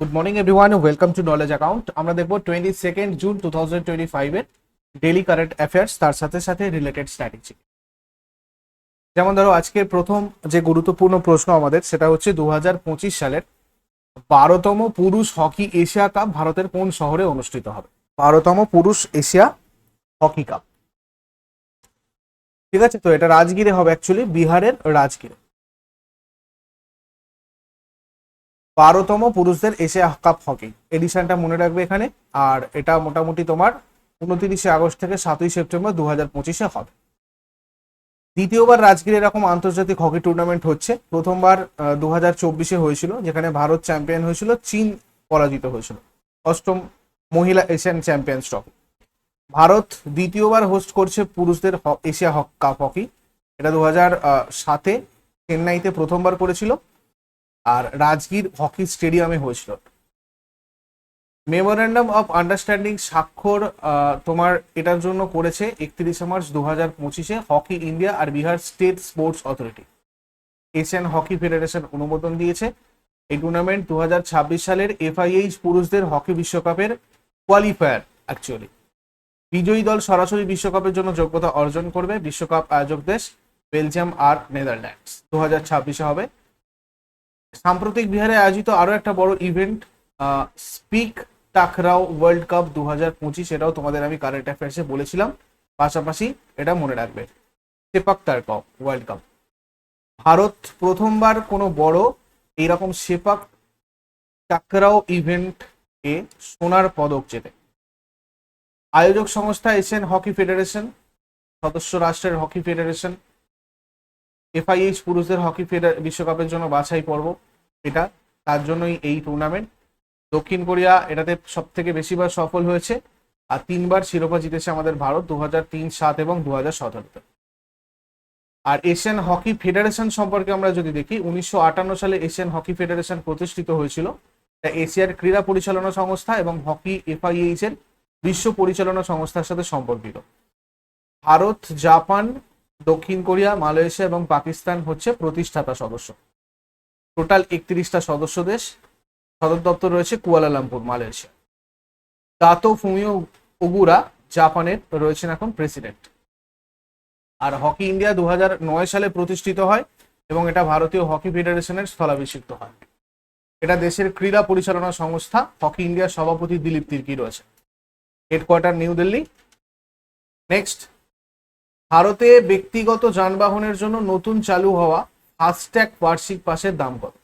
Good morning everyone welcome to knowledge account আমরা দেখব twenty second June two thousand twenty ফাইভের daily current affairs তার সাথে সাথে রিলেটেড স্ট্র্যাটেজি যেমন ধরো আজকের প্রথম যে গুরুত্বপূর্ণ প্রশ্ন আমাদের, সেটা হচ্ছে দু হাজার পঁচিশ সালের বারোতম পুরুষ হকি এশিয়া কাপ ভারতের কোন শহরে অনুষ্ঠিত হবে? বারোতম পুরুষ এশিয়া হকি কাপ। ঠিক আছে, তো এটা রাজগিরে হবে অ্যাকচুয়ালি বিহারের রাজগিরে। বারোতম পুরুষদের এশিয়া কাপ হকি। এডিশনটা মনে রাখবে এখানে। আর এটা মোটামুটি তোমার উনত্রিশে আগস্ট থেকে সাতই সেপ্টেম্বর দু হাজার পঁচিশে হবে। দ্বিতীয়বার রাজগীর এরকম আন্তর্জাতিক হকি টুর্নামেন্ট হচ্ছে। প্রথমবার দু হাজার চব্বিশে হয়েছিল, যেখানে ভারত চ্যাম্পিয়ন হয়েছিল, চীন পরাজিত হয়েছিল। অষ্টম মহিলা এশিয়ান চ্যাম্পিয়ন্স ট্রফি। ভারত দ্বিতীয়বার হোস্ট করছে পুরুষদের এশিয়া হক, কাপ হকি। এটা দু হাজার সাতে, চেন্নাইতে প্রথমবার করেছিল। আর রাজগীর হকি স্টেডিয়ামে হয়েছিল। মেমোরেন্ডাম অফ আন্ডারস্ট্যান্ডিং স্বাক্ষর তোমার এটার জন্য করেছে একত্রিশে মার্চ দু হাজার পঁচিশে হকি ইন্ডিয়া আর Bihar state sports authority. Asian hockey federation অনুমোদন দিয়েছে। এই টুর্নামেন্ট দু হাজার ছাব্বিশ সালের এফআইএইচ পুরুষদের হকি বিশ্বকাপের কোয়ালিফায়ার অ্যাকচুয়ালি বিজয়ী দল সরাসরি বিশ্বকাপের জন্য যোগ্যতা অর্জন করবে বিশ্বকাপ আয়োজক দেশ বেলজিয়াম আর নেদারল্যান্ডস। দু হাজার ছাব্বিশে হবে সাম্প্রতিক বিহারে আয়োজিত আরও একটা বড় event sepak takraw world cup দু হাজার পঁচিশ, এটাও তোমাদের আমি কারেন্ট অ্যাফেয়ার্সে বলেছিলাম। পাশাপাশি এটা মনে রাখবে sepak takraw world cup Bharat প্রথমবার কোনো বড় এইরকম সেপাক টাকরাও ইভেন্ট এ সোনার পদক জেতে। আয়োজক সংস্থা এশিয়ান হকি ফেডারেশন, সদস্য রাষ্ট্রের হকি ফেডারেশন এফআইএইচ পুরুষদের হকি ফেডার, বিশ্বকাপের জন্য বাছাই পর্ব এটা। তার জন্যই এই টুর্নামেন্ট দক্ষিণ কোরিয়া এটাতে সব থেকে বেশিবার সফল হয়েছে আর তিনবার শিরোপা জিতেছে আমাদের ভারত দু তিন, সাত এবং দু হাজার সতেরোতে। আর এশিয়ান হকি ফেডারেশন সম্পর্কে আমরা যদি দেখি, উনিশশো আটান্ন সালে এশিয়ান হকি ফেডারেশন প্রতিষ্ঠিত হয়েছিল। এটা এশিয়ার ক্রীড়া পরিচালনা সংস্থা এবং হকি এফআইএইচ এর বিশ্ব পরিচালনা সংস্থার সাথে সম্পর্কিত। ভারত, জাপান দক্ষিণ কোরিয়া, মালয়েশিয়া এবং পাকিস্তান হচ্ছে প্রতিষ্ঠাতা সদস্য। টোটাল একত্রিশটা সদস্য দেশ। সদর দপ্তর রয়েছে Kuala Lumpur, Malaysia. Dato Fumio Ogura, জাপানের, রয়েছেন এখন প্রেসিডেন্ট। আর হকি ইন্ডিয়া দু সালে প্রতিষ্ঠিত হয় এবং এটা ভারতীয় হকি ফেডারেশনের স্থলাভিষিক্ত হয়। এটা দেশের ক্রীড়া পরিচালনা সংস্থা, হকি ইন্ডিয়ার সভাপতি দিলীপ তির্কি রয়েছে হেডকোয়ার্টার, নিউ দিল্লি। নেক্সট। ভারতে ব্যক্তিগত যানবাহনের জন্য নতুন চালু হওয়া ফাস্ট্যাগ বার্ষিক পাসের দাম কত?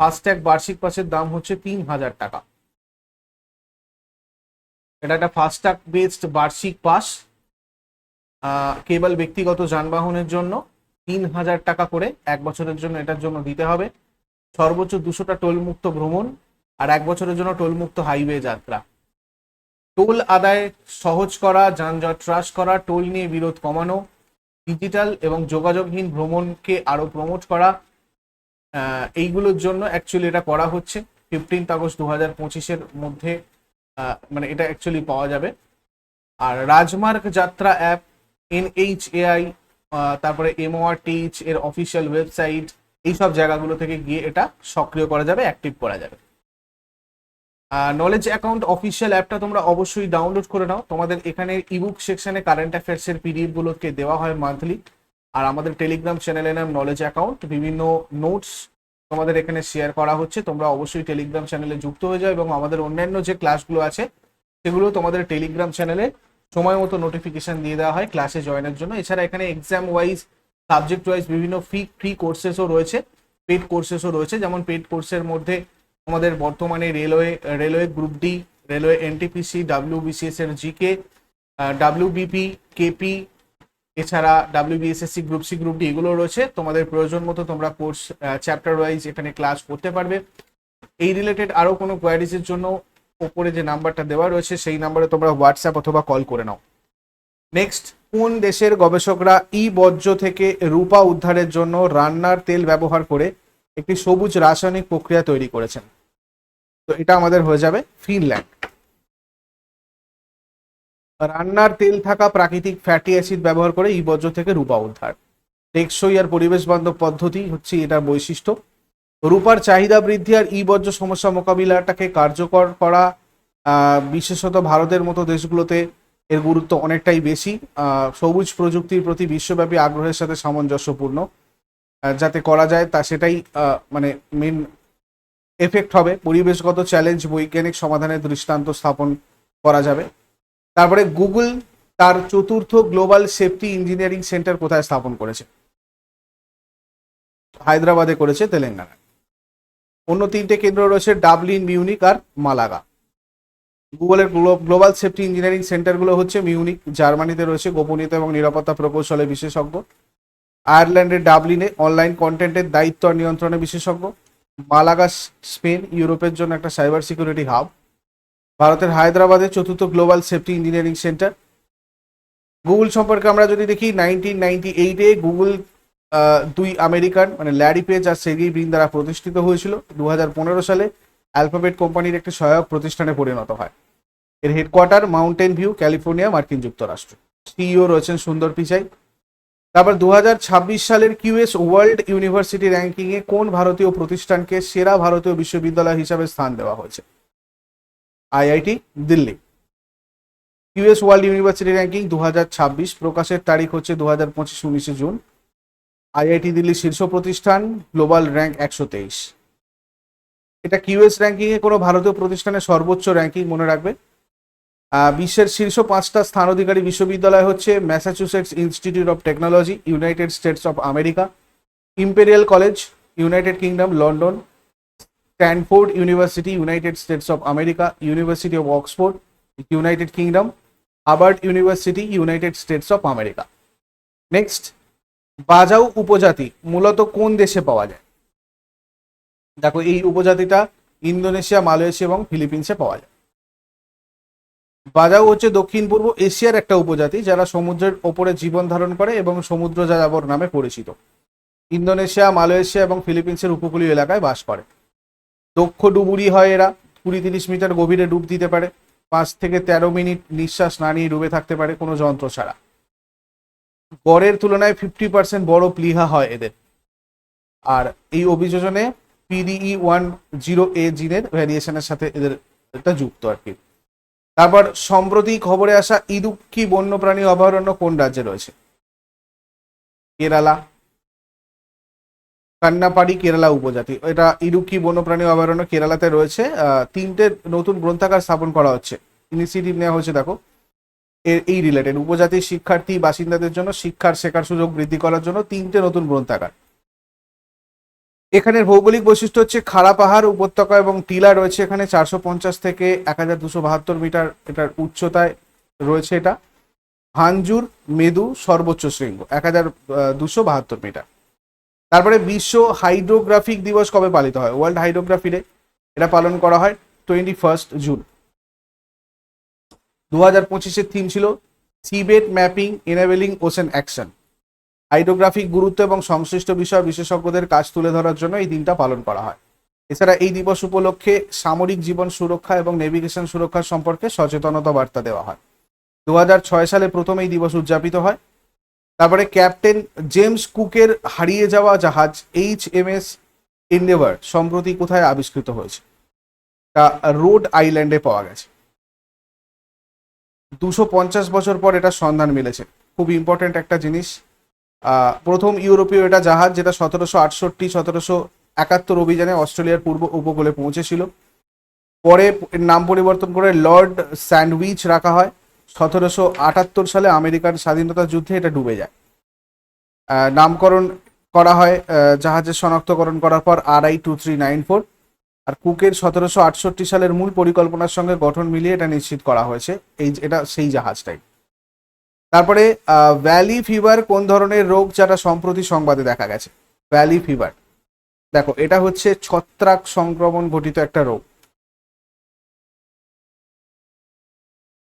ফাস্ট্যাগ বার্ষিক পাসের দাম হচ্ছে তিন হাজার টাকা। এটা একটা ফাস্ট্যাগ বেসড বার্ষিক পাস কেবল ব্যক্তিগত যানবাহনের জন্য তিন হাজার টাকা করে এক বছরের জন্য এটার জন্য দিতে হবে। সর্বোচ্চ দুশোটা টোলমুক্ত ভ্রমণ আর এক বছরের জন্য টোলমুক্ত হাইওয়ে যাত্রা। টোল আদায় সহজ করা, যানজট হ্রাস করা, টোল নিয়ে বিরোধ কমানো, ডিজিটাল এবং যোগাযোগহীন ভ্রমণকে আরও প্রমোট করা এইগুলোর জন্য অ্যাকচুয়ালি এটা করা হচ্ছে। ফিফটিন্থ আগস্ট দু হাজার পঁচিশের মধ্যে মানে এটা অ্যাকচুয়ালি পাওয়া যাবে। আর রাজমার্গ যাত্রা অ্যাপ এনএইচএআই তারপরে এমওআরটিএইচ এর অফিসিয়াল ওয়েবসাইট এইসব জায়গাগুলো থেকে গিয়ে এটা সক্রিয় করা যাবে অ্যাক্টিভ করা যাবে। নলেজ অ্যাকাউন্ট অফিসিয়াল অ্যাপটা তোমরা অবশ্যই ডাউনলোড করে নাও। তোমাদের এখানে ইবুক সেকশনে কারেন্ট অ্যাফেয়ার্সের পিডিএফ গুলোকে দেওয়া হয় মান্থলি আর আমাদের টেলিগ্রাম চ্যানেলের নাম নলেজ অ্যাকাউন্ট বিভিন্ন নোটস তোমাদের এখানে শেয়ার করা হচ্ছে। তোমরা অবশ্যই টেলিগ্রাম চ্যানেলে যুক্ত হয়ে যাও এবং আমাদের অন্যান্য যে ক্লাসগুলো আছে, সেগুলো তোমাদের টেলিগ্রাম চ্যানেলে সময় মতো নোটিফিকেশন দিয়ে দেওয়া হয় ক্লাসে জয়েনের জন্য। এছাড়া এখানে এক্সাম ওয়াইজ সাবজেক্ট ওয়াইজ বিভিন্ন ফি ফ্রি কোর্সেসও রয়েছে। পেড কোর্সেসও রয়েছে। যেমন পেড কোর্সের মধ্যে আমাদের বর্তমানে railway railway group D, railway NTPC WBCS এর জিকে ডাব্লিউবিপি, কেপি, এছাড়া WBSSC group C, group D এগুলো রয়েছে। তোমাদের প্রয়োজন মতো তোমরা কোর্স চ্যাপ্টার ওয়াইজ এখানে ক্লাস করতে পারবে। এই রিলেটেড আরও কোনো কোয়ারিজের জন্য ওপরে যে নাম্বারটা দেওয়া রয়েছে, সেই নাম্বারে তোমরা হোয়াটসঅ্যাপ অথবা কল করে নাও। নেক্সট, কোন দেশের গবেষকরা ই বর্জ্য থেকে রূপা উদ্ধারের জন্য রান্নার তেল ব্যবহার করে একটি সবুজ রাসায়নিক প্রক্রিয়া তৈরি করেছেন? তো এটা আমাদের হয়ে যাবে ফিনল্যান্ড। রান্নার তেল থাকা প্রাকৃতিক ফ্যাটি অ্যাসিড ব্যবহার করে ই বর্জ্য থেকে রূপা উদ্ধার। টেকসই আর পরিবেশ বান্ধব পদ্ধতি হচ্ছে এটার বৈশিষ্ট্য। রূপার চাহিদা বৃদ্ধি আর ই বর্জ্য সমস্যা মোকাবিলাটাকে কার্যকর করা বিশেষত ভারতের মতো দেশগুলোতে এর গুরুত্ব অনেকটাই বেশি। সবুজ প্রযুক্তির প্রতি বিশ্বব্যাপী আগ্রহের সাথে সামঞ্জস্যপূর্ণ। যাতে করা যায় তা সেটাই মানে মেন এফেক্ট হবে। পরিবেশগত চ্যালেঞ্জ বৈজ্ঞানিক সমাধানের দৃষ্টান্ত স্থাপন করা যাবে। তারপরে গুগল তার চতুর্থ গ্লোবাল সেফটি ইঞ্জিনিয়ারিং সেন্টার কোথায় স্থাপন করেছে? হায়দ্রাবাদে করেছে তেলেঙ্গানা। অন্য তিনটে কেন্দ্র রয়েছে ডাবলিন মিউনিক আর মালাগা গুগলের গ্লোবাল সেফটি ইঞ্জিনিয়ারিং সেন্টারগুলো হচ্ছে মিউনিক জার্মানিতে রয়েছে গোপনীয়তা এবং নিরাপত্তা প্রকৌশলে বিশেষজ্ঞ। আয়ারল্যান্ডের ডাবলিনে অনলাইন কন্টেন্টের দায়িত্ব আর নিয়ন্ত্রণে বিশেষজ্ঞ। মালাগা স্পেন, ইউরোপের জন্য একটা সাইবার সিকিউরিটি হাব ভারতের হায়দ্রাবাদে চতুর্থ global safety engineering centre Google সম্পর্কে আমরা যদি দেখি নাইনটিন নাইনটি এইটে গুগল দুই আমেরিকান মানে ল্যারি পেজ আর সেগি ব্রিন দ্বারা প্রতিষ্ঠিত হয়েছিল। দু হাজার পনেরো সালে অ্যালফাবেট কোম্পানির একটি সহায়ক প্রতিষ্ঠানে পরিণত হয়। এর হেডকোয়ার্টার মাউন্টেন ভিউ ক্যালিফোর্নিয়া মার্কিন যুক্তরাষ্ট্র। সিইও রয়েছেন সুন্দর পিচাই। তারপর দু হাজার ছাব্বিশ সালের কিউএস ওয়ার্ল্ড ইউনিভার্সিটি র্যাঙ্কিংয়ে কোন ভারতীয় প্রতিষ্ঠানকে সেরা ভারতীয় বিশ্ববিদ্যালয় হিসাবে স্থান দেওয়া হয়েছে? IIT, Delhi. US world university ranking দু হাজার ছাব্বিশ, প্রকাশের তারিখ হচ্ছে দু হাজার পঁচিশ উনিশে জুন। আইআইটি, দিল্লি শীর্ষ প্রতিষ্ঠান, গ্লোবাল র্যাঙ্ক একশো তেইশ। এটা কিউএস র্যাঙ্কিং এ কোনো ভারতীয় প্রতিষ্ঠানের সর্বোচ্চ র্যাঙ্কিং মনে রাখবে? বিশ্বের শীর্ষ পাঁচটা স্থান অধিকারী বিশ্ববিদ্যালয় হচ্ছে Massachusetts Institute of Technology United States of America Imperial College United Kingdom London Stanford University United States of America University of Oxford United Kingdom Harvard University United States of America next Bajau উপজাতি মূলত কোন দেশে পাওয়া যায়? দেখো, এই উপজাতিটা Indonesia, Malaysia এবং ফিলিপিন্সে পাওয়া যায়। বাজাউ হচ্ছে দক্ষিণ পূর্ব এশিয়ার একটা উপজাতি যারা সমুদ্রের ওপরে জীবন ধারণ করে এবং সমুদ্র যাযাবর নামে পরিচিত। ইন্দোনেশিয়া, মালয়েশিয়া এবং ফিলিপিন্সের উপকূলীয় এলাকায় বাস করে। দক্ষ ডুবুরি হয় এরা, কুড়ি তিরিশ মিটার গভীরে ডুব দিতে পারে, পাঁচ থেকে তেরো মিনিট নিঃশ্বাস না নিয়ে ডুবে থাকতে পারে কোনো যন্ত্র ছাড়া। গড়ের তুলনায় ফিফটি পার্সেন্ট বড় প্লিহা হয় এদের। আর এই অভিযোজনে পিডিই ওয়ান জিরো এ জিনের ভ্যারিয়েশনের সাথে এদের এটা যুক্ত আর কি। তারপর সম্প্রতি খবরে আসা ইদুক্কি বন্যপ্রাণী অভয়ারণ্য কোন রাজ্যে রয়েছে? কেরালা, কান্নাপাড়ি, কেরালা উপজাতি। এটা ইডুক্কি বন্যপ্রাণী অভয়ারণ্য কেরালাতে রয়েছে। তিনটে নতুন গ্রন্থাগার স্থাপন করা হচ্ছে। ইনিশিয়েটিভ নেওয়া হয়েছে, দেখো। এই রিলেটেড উপজাতির শিক্ষার্থী বাসিন্দাদের জন্য শিক্ষার শেখার সুযোগ বৃদ্ধি করার জন্য তিনটে নতুন গ্রন্থাগার। এখানের ভৌগোলিক বৈশিষ্ট্য হচ্ছে খাড়া পাহাড়, উপত্যকা এবং টিলা রয়েছে এখানে। চারশো পঞ্চাশ থেকে এক হাজার দুশো বাহাত্তর মিটার এটার উচ্চতায় রয়েছে এটা। হাঞ্জুর মেদু, সর্বোচ্চ শৃঙ্গ এক হাজার দুশো বাহাত্তর মিটার। তারপরে বিশ্ব হাইড্রোগ্রাফিক দিবস কবে পালিত হয়? ওয়ার্ল্ড হাইড্রোগ্রাফি ডে, এটা পালন করা হয় টোয়েন্টি ফার্স্ট জুন। দু হাজার পঁচিশের থিম ছিল seabed mapping, enabling ocean action. Hydrographic গুরুত্ব এবং সংশ্লিষ্ট বিষয় বিশেষজ্ঞদের কাজ তুলে ধরার জন্য এই দিনটা পালন করা হয়। এছাড়া এই দিবস উপলক্ষে সামরিক জীবন সুরক্ষা এবং নেভিগেশন সুরক্ষা সম্পর্কে সচেতনতা বার্তা দেওয়া হয়। দু হাজার ছয় সালে প্রথম এই দিবস উদযাপিত হয়। তারপরে ক্যাপ্টেন জেমস কুকের হারিয়ে যাওয়া জাহাজ এইচ এম এস ইন্ডেভার সম্প্রতি কোথায় আবিষ্কৃত হয়েছে? তা রোড আইল্যান্ডে পাওয়া গেছে। দুশো পঞ্চাশ বছর পর এটা সন্ধান মিলেছে। খুব ইম্পর্টেন্ট একটা জিনিস। প্রথম ইউরোপীয় এটা জাহাজ যেটা সতেরোশো আটষট্টি, সতেরোশো একাত্তর অভিযানে অস্ট্রেলিয়ার পূর্ব উপকূলে পৌঁছেছিল। পরে নাম পরিবর্তন করে লর্ড স্যান্ডউইচ রাখা হয়। সতেরোশো আটাত্তর সালে আমেরিকার স্বাধীনতা যুদ্ধে এটা ডুবে যায়। নামকরণ করা হয় জাহাজের শনাক্তকরণ করার পর আর I two three nine four. আর কুকের সতেরোশো আটষট্টি সালের মূল পরিকল্পনার সঙ্গে গঠন মিলিয়ে এটা নিশ্চিত করা হয়েছে। এই এটা সেই জাহাজটাই। তারপরে ভ্যালি ফিভার কোন ধরনের রোগ যেটা সম্প্রতি সংবাদে দেখা গেছে? ভ্যালি ফিভার দেখো, এটা হচ্ছে ছত্রাক সংক্রমণ ঘটিত একটা রোগ।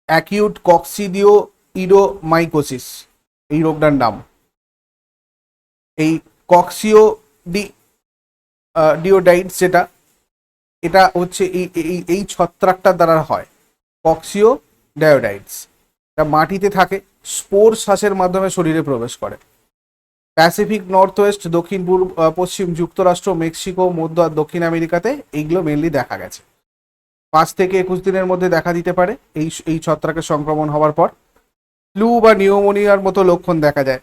অ্যাকিউট কক্সিডিও ইডোমাইকোসিস এই রোগটার নাম। এই কক্সিও ডি ডিওডাইটস যেটা, এটা হচ্ছে এই এই এই ছত্রাকটার দ্বারা হয়। কক্সিও ডায়োডাইটস এটা মাটিতে থাকে স্পোর শ্বাসের মাধ্যমে শরীরে প্রবেশ করে। প্যাসিফিক নর্থ ওয়েস্ট দক্ষিণ পূর্ব পশ্চিম যুক্তরাষ্ট্র, মেক্সিকো, মধ্য আর দক্ষিণ আমেরিকাতে এইগুলো মেনলি দেখা গেছে। পাঁচ থেকে একুশ দিনের মধ্যে দেখা দিতে পারে এই এই ছত্রাকের সংক্রমণ হওয়ার পর। ফ্লু বা নিউমোনিয়ার মতো লক্ষণ দেখা যায়।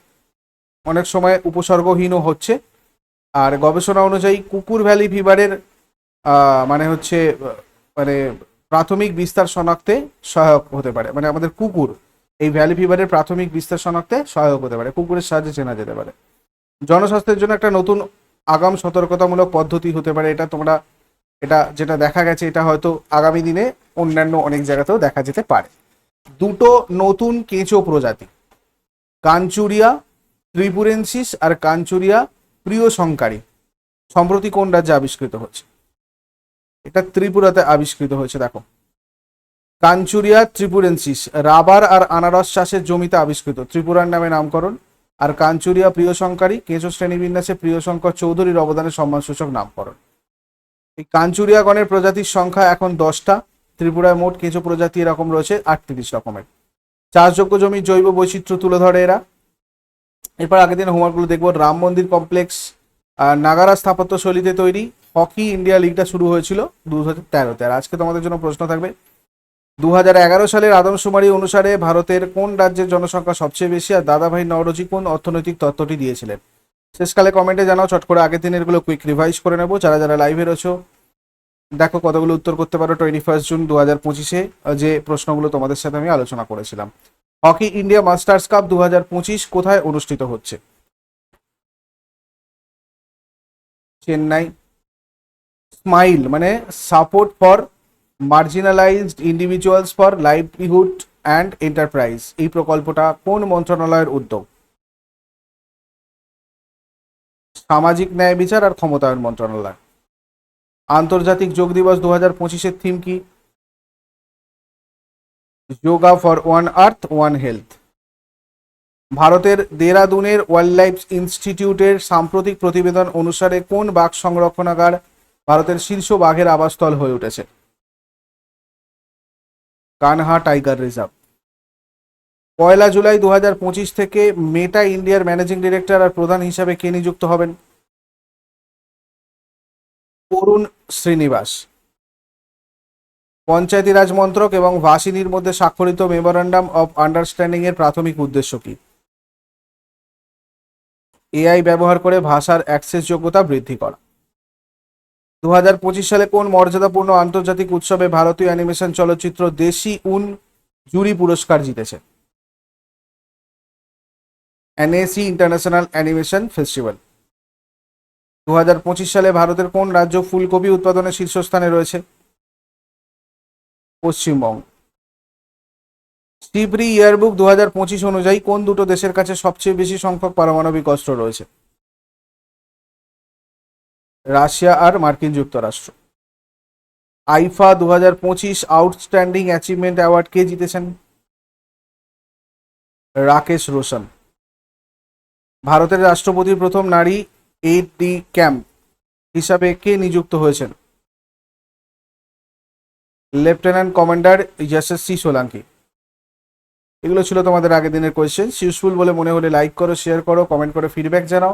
অনেক সময় উপসর্গহীনও হচ্ছে। আর গবেষণা অনুযায়ী কুকুর ভ্যালি ফিভারের মানে হচ্ছে মানে প্রাথমিক বিস্তার শনাক্তে সহায়ক হতে পারে। মানে আমাদের কুকুর এই ভ্যালি ফিভারের প্রাথমিক বিস্তার শনাক্তে সহায়ক হতে পারে, কুকুরের সাহায্যে চেনা যেতে পারে। জনস্বাস্থ্যের জন্য একটা নতুন আগাম সতর্কতামূলক পদ্ধতি হতে পারে, এটা তোমরা, এটা যেটা দেখা গেছে, এটা হয়তো আগামী দিনে অন্যান্য অনেক জায়গাতেও দেখা যেতে পারে। দুটো নতুন কেঁচো প্রজাতি, কাঞ্চুরিয়া ত্রিপুরেন্সিস আর কাঞ্চুরিয়া প্রিয় সংকারী সম্প্রতি কোন রাজ্যে আবিষ্কৃত হচ্ছে? এটা ত্রিপুরাতে আবিষ্কৃত হয়েছে, দেখো। কাঞ্চুরিয়া, ত্রিপুরেন্সিস, রাবার আর আনারস চাষের জমিতে আবিষ্কৃত। ত্রিপুরার নামে নামকরণ। আর কাঞ্চুরিয়া, প্রিয় সংকারী কেঁচো শ্রেণীবিন্যাসে প্রিয় শঙ্কর চৌধুরীর অবদানের সম্মানসূচক নামকরণ। এই কাঞ্চুরিয়া গণের প্রজাতির সংখ্যা এখন দশটা। ত্রিপুরায় মোট কেঁচো প্রজাতি এরকম রয়েছে আটত্রিশ রকমের। চাষযোগ্য জমির জৈব বৈচিত্র্য তুলে ধরে এরা। এরপর আগের দিন হোমওয়ার্কগুলো দেখব। রাম মন্দির কমপ্লেক্স নাগারা স্থাপত্য শৈলীতে তৈরি। হকি ইন্ডিয়া লিগটা শুরু হয়েছিল দু হাজার তেরোতে। আর আজকে তোমাদের জন্য প্রশ্ন থাকবে দু হাজার এগারো সালের আদমশুমারি অনুসারে ভারতের কোন রাজ্যের জনসংখ্যা সবচেয়ে বেশি আর দাদাভাই নওরোজি কোন অর্থনৈতিক তত্ত্বটি দিয়েছিলেন? শেষকালে কমেন্টে জানাও, চট করে আগের দিনেরগুলো কুইক রিভাইজ করে নেব। যারা যারা লাইভে রয়েছো, দেখো কতগুলো উত্তর করতে পারো। টোয়েন্টি ফার্স্ট জুন দু হাজার পঁচিশে যে প্রশ্নগুলো তোমাদের সাথে আমি আলোচনা করেছিলাম। হকি ইন্ডিয়া মাস্টার্স কাপ দু হাজার পঁচিশ কোথায় অনুষ্ঠিত হচ্ছে? চেন্নাই। স্মাইল মানে support for marginalised individuals for livelihood and enterprise এই প্রকল্পটা কোন মন্ত্রণালয়ের উদ্যোগ? সামাজিক ন্যায় বিচার আর ক্ষমতায়ন মন্ত্রণালয়। আন্তর্জাতিক যোগ দিবস দু হাজার পঁচিশের থিম কি? Yoga for one earth one health ভারতের দেরাদুনের ওয়াইল্ড লাইফ ইনস্টিটিউটের সাম্প্রতিক প্রতিবেদন অনুসারে কোন বাঘ সংরক্ষণাগার ভারতের শীর্ষ বাঘের আবাসস্থল হয়ে উঠেছে? Kanha tiger reserve. পয়লা জুলাই দু পঁচিশ থেকে মেটা ইন্ডিয়ার ম্যানেজিং ডিরেক্টর আর প্রধান হিসাবে কে নিযুক্ত হবেন? অরুণ শ্রীনিবাস। পঞ্চায়েতি রাজ মন্ত্রক এবং ভাসিনীর মধ্যে স্বাক্ষরিত মেমোরান্ডাম অফ আন্ডারস্ট্যান্ডিং এর প্রাথমিক উদ্দেশ্য কি? এআই ব্যবহার করে ভাষার অ্যাক্সেস যোগ্যতা বৃদ্ধি করা। দুহাজার পঁচিশ সালে কোন মর্যাদাপূর্ণ আন্তর্জাতিক উৎসবে ভারতীয় অ্যানিমেশন চলচ্চিত্র দেশি উন জুরি পুরস্কার জিতেছে? NAC international animation festival. দু হাজার পঁচিশ সালে ভারতের কোন রাজ্য ফুলকপি উৎপাদনে শীর্ষস্থানে রয়েছে? পশ্চিমবঙ্গ। স্টিবরি ইয়ারবুক দু হাজার পঁচিশ অনুযায়ী কোন দুটো দেশের কাছে সবচেয়ে বেশি সংখ্যক পারমাণবিক অস্ত্র রয়েছে? রাশিয়া আর মার্কিন যুক্তরাষ্ট্র। আইফা দু হাজার পঁচিশ আউটস্ট্যান্ডিং অ্যাচিভমেন্ট অ্যাওয়ার্ড কে জিতেছেন? রাকেশ রোশন। ভারতের রাষ্ট্রপতির প্রথম নারী এ ডি ক্যাম্প হিসাবে কে নিযুক্ত হয়েছেন? Lieutenant commander Yashasvi Solanki. এগুলো ছিল তোমাদের আগের দিনের কোয়েশ্চেন ইউজফুল বলে মনে হলে লাইক করো শেয়ার করো কমেন্ট করে ফিডব্যাক জানাও।